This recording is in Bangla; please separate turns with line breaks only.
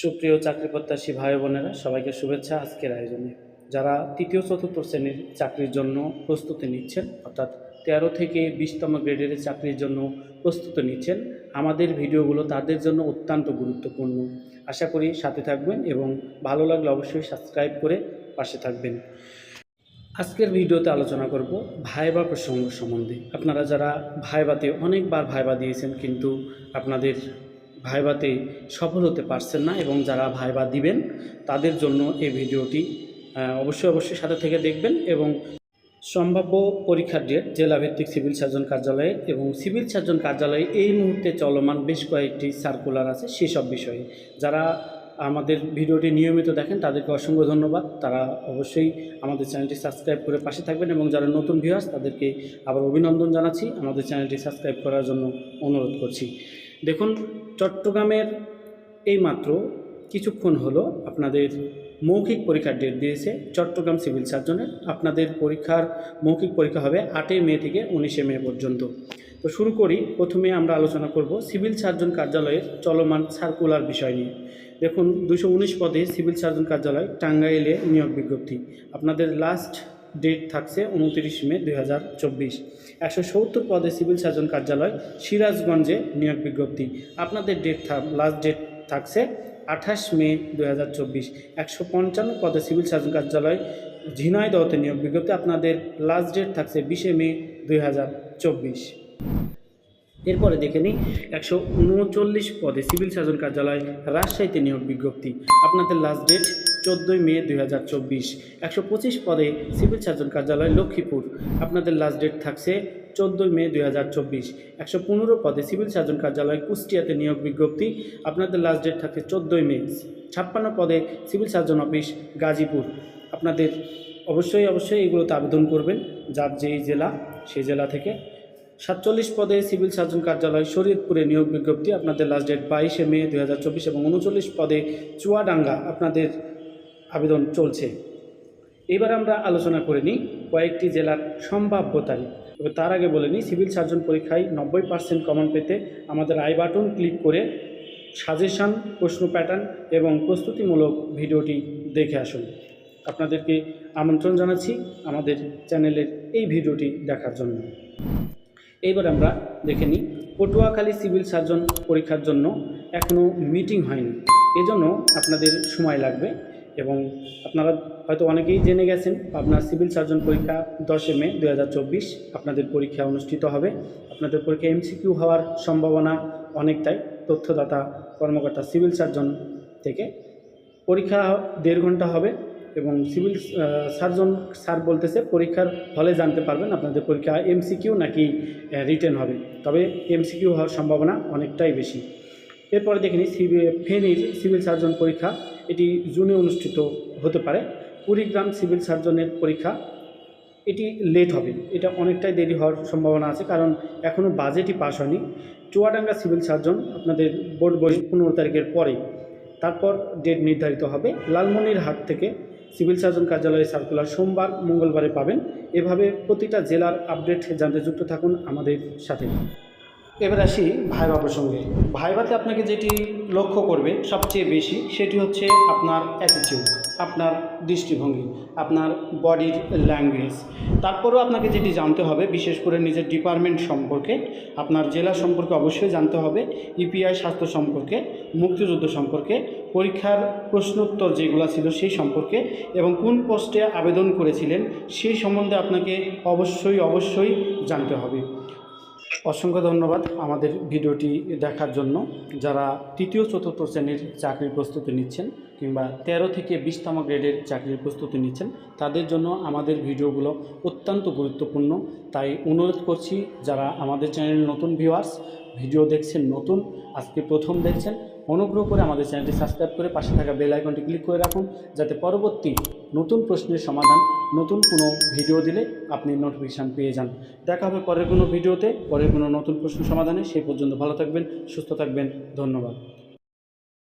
সুপ্রিয় চাকরি প্রত্যাশী ভাই বোনেরা, সবাইকে শুভেচ্ছা আজকের আয়োজনে। যারা তৃতীয়, চতুর্থ শ্রেণির চাকরির জন্য প্রস্তুতি নিচ্ছেন, অর্থাৎ তেরো থেকে বিশতম গ্রেডের চাকরির জন্য প্রস্তুতি নিচ্ছেন, আমাদের ভিডিওগুলো তাদের জন্য অত্যন্ত গুরুত্বপূর্ণ। আশা করি সাথে থাকবেন এবং ভালো লাগলে অবশ্যই সাবস্ক্রাইব করে পাশে থাকবেন। আজকের ভিডিওতে আলোচনা করব ভাইবা প্রসঙ্গ সম্বন্ধে। আপনারা যারা ভাইবাতে অনেকবার ভাইবা দিয়েছেন, কিন্তু আপনাদের ভাইবাতে সফল হতে পারছেন না এবং যারা ভাইবা দিবেন, তাদের জন্য এই ভিডিওটি অবশ্যই অবশ্যই সাথে থেকে দেখবেন এবং সম্ভাব্য পরীক্ষার ডেট জেলাভিত্তিক সিভিল সার্জন কার্যালয়ে এবং সিভিল সার্জন কার্যালয়ে এই মুহূর্তে চলমান বেশ কয়েকটি সার্কুলার আছে সেসব বিষয়ে। যারা আমাদের ভিডিওটি নিয়মিত দেখেন, তাদেরকে অসংখ্য ধন্যবাদ। তারা অবশ্যই আমাদের চ্যানেলটি সাবস্ক্রাইব করে পাশে থাকবেন এবং যারা নতুন ভিউয়ার্স তাদেরকে আবার অভিনন্দন জানাচ্ছি। আমাদের চ্যানেলটি সাবস্ক্রাইব করার জন্য অনুরোধ করছি। দেখুন, চট্টগ্রামের এইমাত্র কিছুক্ষণ হলো আপনাদের মৌখিক পরীক্ষার ডেট দিয়েছে। চট্টগ্রাম সিভিল সার্জনের আপনাদের পরীক্ষার মৌখিক পরীক্ষা হবে আটই মে থেকে উনিশে মে পর্যন্ত। তো শুরু করি। প্রথমে আমরা আলোচনা করব সিভিল সার্জন কার্যালয়ের চলমান সার্কুলার বিষয় নিয়ে। দেখুন দুশো পদে সিভিল সার্জন কার্যালয় টাঙ্গাইলে নিয়োগ বিজ্ঞপ্তি। আপনাদের লাস্ট ডেট থাকছে উনত্রিশ মে দুই হাজার চব্বিশ। একশো পদে সিভিল সার্জন কার্যালয়, সিরাজগঞ্জে নিয়োগ বিজ্ঞপ্তি। আপনাদের ডেট থাক লাস্ট ডেট থাকছে আঠাশ মে দু হাজার চব্বিশ। একশো পঞ্চান্ন পদে সিভিল সার্জন কার্যালয়, ঝিনাইদহতে নিয়োগ বিজ্ঞপ্তি। আপনাদের লাস্ট ডেট থাকছে বিশে মে দুই হাজার চব্বিশ। এরপরে দেখে নিই একশো উনচল্লিশ পদে সিভিল সার্জন কার্যালয় রাজশাহীতে নিয়োগ বিজ্ঞপ্তি। আপনাদের লাস্ট ডেট চোদ্দোই মে দুই হাজার চব্বিশ। একশো পঁচিশ পদে সিভিল সার্জন কার্যালয় লক্ষ্মীপুর। আপনাদের লাস্ট ডেট থাকছে চোদ্দোই মে দুই হাজার চব্বিশ। একশো পনেরো পদে সিভিল সার্জন কার্যালয় কুষ্টিয়াতে নিয়োগ বিজ্ঞপ্তি। আপনাদের লাস্ট ডেট থাকছে চোদ্দোই মে। ছাপ্পান্ন পদে সিভিল সার্জন অফিস গাজীপুর। আপনাদের অবশ্যই অবশ্যই এগুলোতে আবেদন করবেন। যার যেই জেলা, সেই জেলা থেকে সাতচল্লিশ পদে সিভিল সার্জন কার্যালয় শরীয়তপুরে নিয়োগ বিজ্ঞপ্তি আপনাদের লাস্ট ডেট বাইশে মে দু হাজার চব্বিশ এবং উনচল্লিশ পদে চুয়াডাঙ্গা আপনাদের আবেদন চলছে। এবার আমরা আলোচনা করে নিই কয়েকটি জেলার সম্ভাব্য তারিখ তবে তার আগে বলে নিই, সিভিল সার্জন পরীক্ষায় নব্বই পার্সেন্ট কমন পেতে আমাদের আই বাটন ক্লিক করে সাজেশান, প্রশ্ন প্যাটার্ন এবং প্রস্তুতিমূলক ভিডিওটি দেখে আসুন। আপনাদেরকে আমন্ত্রণ জানাচ্ছি আমাদের চ্যানেলের এই ভিডিওটি দেখার জন্য। এইবার আমরা দেখে নিই। পটুয়াখালী সিভিল সার্জন পরীক্ষার জন্য এখনও মিটিং হয়নি। এজন্য আপনাদের সময় লাগবে এবং আপনারা হয়তো অনেকেই জেনে গেছেন আপনার সিভিল সার্জন পরীক্ষা দশে মে দু হাজার চব্বিশ আপনাদের পরীক্ষা অনুষ্ঠিত হবে। আপনাদের পরীক্ষা এমসিকিউ হওয়ার সম্ভাবনা অনেকটাই। তথ্যদাতা, কর্মকর্তা, সিভিল সার্জন থেকে পরীক্ষা দেড় ঘণ্টা হবে। এবং সিভিল সার্জন, স্যার বলতেছে পরীক্ষার হলে জানতে পারবেন আপনাদের পরীক্ষা এমসিকিউ নাকি রিটেন হবে। তবে এমসিকিউ হওয়ার সম্ভাবনা অনেকটাই বেশি। এরপরে দেখে নিই সিভি, ফেনীর সিভিল সার্জন পরীক্ষা। এটি জুনে অনুষ্ঠিত হতে পারে। কুড়িগ্রাম সিভিল সার্জনের পরীক্ষা। এটি লেট হবে। এটা অনেকটাই দেরি হওয়ার সম্ভাবনা আছে কারণ এখনও বাজেটই পাস হয়নি। চুয়াডাঙ্গা সিভিল সার্জন আপনাদের বোর্ড বই পনেরো তারিখের পরে। তারপর ডেট নির্ধারিত হবে। লালমনির লালমনিরহাট থেকে সিভিল সার্জন কার্যালয়ে সার্কুলার সোমবার, মঙ্গলবারে পাবেন। এভাবে প্রতিটা জেলার আপডেট জানতে যুক্ত থাকুন আমাদের সাথে। এবার আসি ভাইবা প্রসঙ্গে। ভাইভাতে আপনাকে যেটি লক্ষ্য করবে সবচেয়ে বেশি, সেটি হচ্ছে আপনার অ্যাটিটিউড আপনার দৃষ্টিভঙ্গি, আপনার বডির ল্যাঙ্গুয়েজ তারপরেও আপনাকে যেটি জানতে হবে, বিশেষ করে নিজের ডিপার্টমেন্ট সম্পর্কে, আপনার জেলা সম্পর্কে অবশ্যই জানতে হবে ইপিআই স্বাস্থ্য সম্পর্কে, মুক্তিযুদ্ধ সম্পর্কে পরীক্ষার প্রশ্নোত্তর যেগুলো ছিল সেই সম্পর্কে এবং কোন পোস্টে আবেদন করেছিলেন সেই সম্বন্ধে আপনাকে অবশ্যই অবশ্যই জানতে হবে। অসংখ্য ধন্যবাদ আমাদের ভিডিওটি দেখার জন্য। যারা তৃতীয়, চতুর্থ শ্রেণির চাকরির প্রস্তুতি নিচ্ছেন কিংবা তেরো থেকে বিশতম গ্রেডের চাকরির প্রস্তুতি নিচ্ছেন, তাদের জন্য আমাদের ভিডিওগুলো অত্যন্ত গুরুত্বপূর্ণ। তাই অনুরোধ করছি, যারা আমাদের চ্যানেল নতুন ভিউয়ার্স ভিডিও দেখছেন, নতুন, আজকে প্রথম দেখছেন, অনুগ্রহ করে আমাদের চ্যানেলটি সাবস্ক্রাইব করে পাশে থাকা বেল আইকনটি ক্লিক করে রাখুন, যাতে পরবর্তী নতুন প্রশ্নের সমাধান, নতুন কোনো ভিডিও দিলে আপনি নোটিফিকেশান পেয়ে যান। দেখা হবে পরের কোনো ভিডিওতে, পরের কোনো নতুন প্রশ্ন সমাধানে, সেই পর্যন্ত ভালো থাকবেন, সুস্থ থাকবেন, ধন্যবাদ।